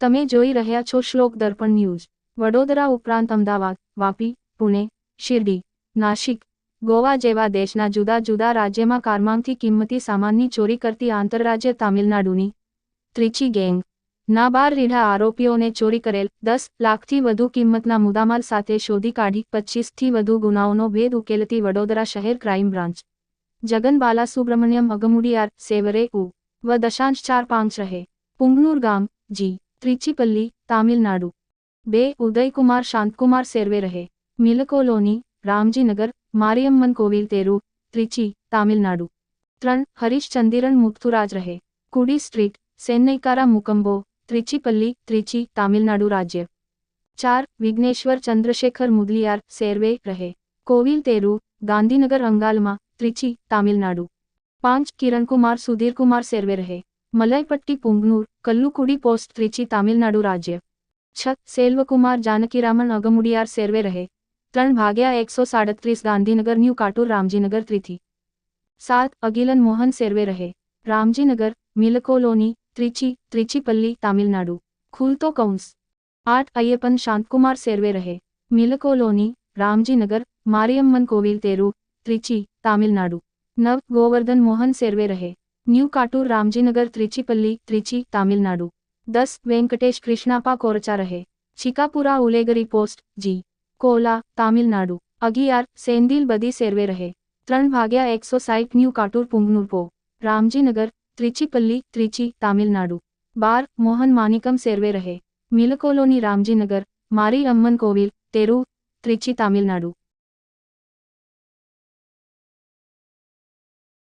તમે જોઈ રહ્યા છો શ્લોક દર્પણ ન્યૂઝ. વડોદરા ઉપરાંત અમદાવાદ, વાપી, પુણે, શિરડી નાશિક ગોવા જેવા દેશના જુદા જુદા રાજ્યમાં કારમાંગથી કિંમતી સામાનની ચોરી કરતી આંતરરાજ્ય તામિલનાડુની ત્રિચી ગેંગ. ના રીઢા આરોપીઓને ચોરી કરેલ દસ લાખથી વધુ કિંમતના મુદ્દામાલ સાથે શોધી કાઢી પચીસથી વધુ ગુનાઓનો ભેદ ઉકેલતી વડોદરા શહેર ક્રાઇમ બ્રાન્ચ. જગન બાલાસુબ્રમણ્યમ અગમુડિયાર સેવરે ઉ. વ દશાંશ ચાર પાંચ રહે. પુંગનુર ગામ, જી. ત્રિચીપલ્લી તામિલનાડુ બે ઉદયકુમાર શાંતકુમાર સેર્વે રહે મિલકોલોની રામજીનગર મારિયમ્મન કોવિલ તેરુ ત્રિચી તામિલનાડુ ત્રણ હરીશ ચંદિરન મુક્તુરાજ રહે કુડી સ્ટ્રીટ સેન્નૈકારા મુકંબો ત્રિચીપલ્લી ત્રિચી તામિલનાડુ રાજ્ય ચાર વિઘ્નેશ્વર ચંદ્રશેખર મુદલિયાર સેર્વે રહે કોવિલ તેરુ ગાંધીનગર અંગાલમાં ત્રિચી તામિલનાડુ પાંચ કિરણકુમાર સુધીરકુમાર સેર્વે રહે મલયપટ્ટી પુંગનૂર, કલ્લુકુડી પોસ્ટ ત્રિચી તામિલનાડુ રાજ્ય. છ, સેલ્વકુમાર, જાનકીરામન, અગમુડિયાર, સેર્વે રહે. ત્રણ, ભાગ્યા એકસો સાડત્રીસ, ગાંધીનગર, ન્યૂ કાટુર, રામજીનગર ત્રિથી સાત, અગિલન મોહન, સેર્વે રહે. રામજીનગર, મિલકોલોની ત્રિચી ત્રિચીપલ્લી તામિલનાડુ. ખુલતો કૌંસ. આઠ, અય્યપન, શાંતકુમાર, સેર્વે રહે. મિલકોલોની, રામજીનગર, મારિયમ્મન, કોવિલ, તેરુ ત્રિચી તામિલનાડુ. નવ, ગોવર્ધન મોહન, સેર્વે રહે. ન્યૂ કાટુર, રામજીનગર, ત્રિચીપલ્લી, ત્રિચી, તામિલનાડુ. દસ, વેંકટેશ કૃષ્ણાપા કોરચા રહે. ચિકાપુરા, ઉલેગરી પોસ્ટ, જી. કોલા, તામિલનાડુ. અગિયાર સેન્દિલ બદી સેરવે રહે. ત્રણ ભાગ્યા એકસો સાઈઠ, ન્યૂ કાટુર પુંગનુરપો રામજીનગર, ત્રિચીપલ્લી, ત્રિચી, તામિલનાડુ. બાર, મોહન માનિકમ સેરવે રહે. મિલકોલોની રામજીનગર, મારી અમ્મન કોવિલ, તેરુ, ત્રિચી, તામિલનાડુ.